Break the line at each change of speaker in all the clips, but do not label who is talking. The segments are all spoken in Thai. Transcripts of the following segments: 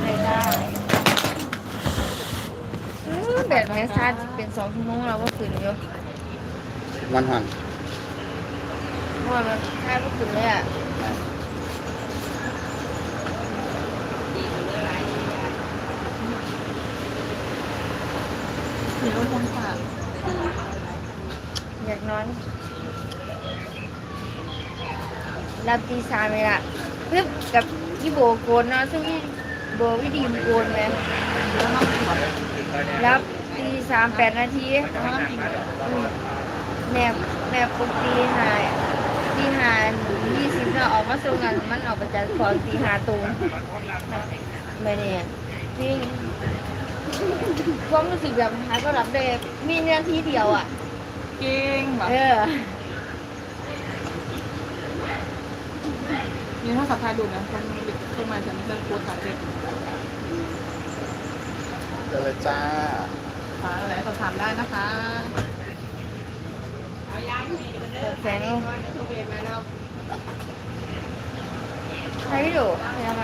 ไม่ได้อื้อแบตแมสซาจเป็นสองชั่วโมงแล้วก็ขึ้นอยู่
วันหัน
เพราะว่ามันแค่ก็ขึ้นเลยอะ
หนีรถคนฝาก
อยากนอนรับตีสามเลยล่ะปึ๊บกับพี่โบโกนเนาะซึ่งพี่โบวิดีมโกนไหม
แล้วน้องกินแบบ
รับตีสามแปดนาที
แล้วน้องกินแบบ
อืมแม่แม่ปลุกตีหาตีหายี่สิบเราออกมาส่งกันมันออกมาจากของตีหาตูนไม่เนี่ยนี่ ความรู้สึกแบบหาก็รับได้มีเรื่องที่เดียวอะ
เก่งแบบ
เออ
นี่ถ้าสับทายดูนะคนคนมาฉันจะโพสต์ถ่ายเด็ก
เจอเลยจ้า
ฝาอะไรสอบถามได้นะคะ
เปิดแสงใครไม่ดูทำไม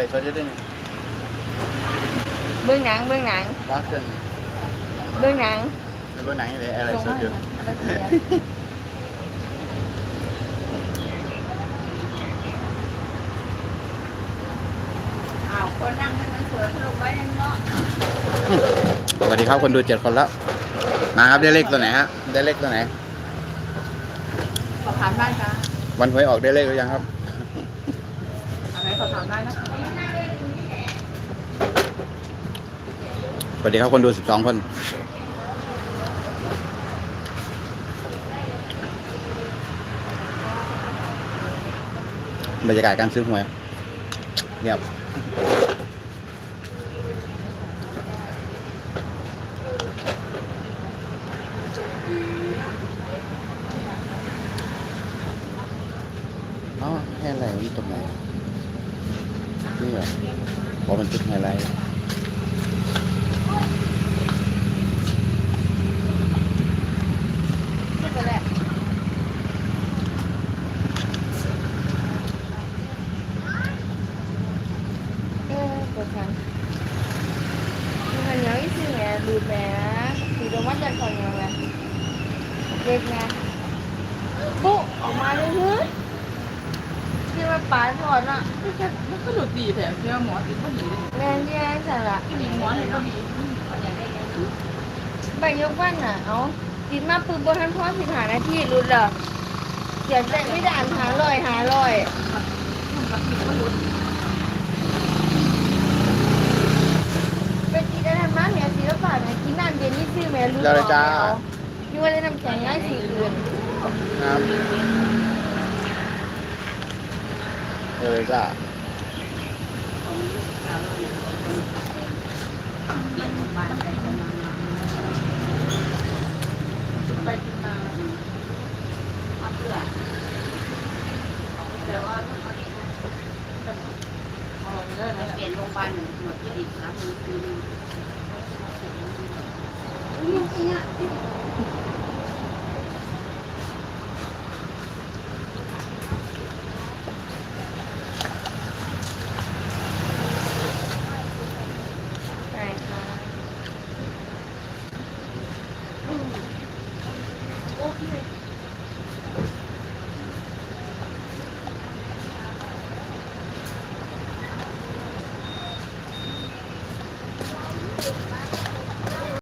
ไหลโซดจะได้ไง
เบื้องหนังเบื้องหนัง
ว่าเกิน
เบื้องหนัง
ในเบอร์ไหนเลยอะไรโซดอยู่
อ้าวคนนั่งให้มันสวยลงไว้ในเนาะ
สวัสดีครับคนดูเจ็ดคนแล้ว มาครับได้เลขตัวไหนฮะได้เลขตัวไหน
สอบถามได้จ้า
วันหวยออกได้เลขหรือยังครับ
อะไรสอบถามได้นะคะ
สวัสดีครับคนดูสิบสองคน บรรยากาศการซื้อหวยเงียบอ๋อแค่อะไรมันตรงไหนนี่เหรอพอมันจุดไฮไลท์
นี่ก็แหละ เออปวดฟันมันยังอีสิแม่ดูแม่สีตรงวัดจากก่อนยังไงเด็กไงปุ๊ออกมาเลยเฮ้ยที่ว่าป๋าสอนอะ
มันก็หลุดดีแถมเชื่อหมอติดก็ดีเลย
แม่ที่ไอ้สาระ
ที่มีหมอเลยก็ดี
ใบยกวันน่ะ เอาติดมาปืนบนทันพ่อสิบหานาทีรุดเหรอเสียใจไม่ได้อ่านหาลอยหาลอย
มันติดก็หลุด
เป็นกินอะไรมาแม่ศิลปะแม่กินน้ำเย็นนี่ซื้อ แม่รู้
ได้เลยจ้า
นี่ว่าได้น้ำแข็งง่ายสีอื่น
ครับเออจ้า
ไปกินมาแต่ว่าเอาได้แล้ว
เปลี่ยนโรงพยาบาลหนึ่งหมดที่ดิบรับมือ คื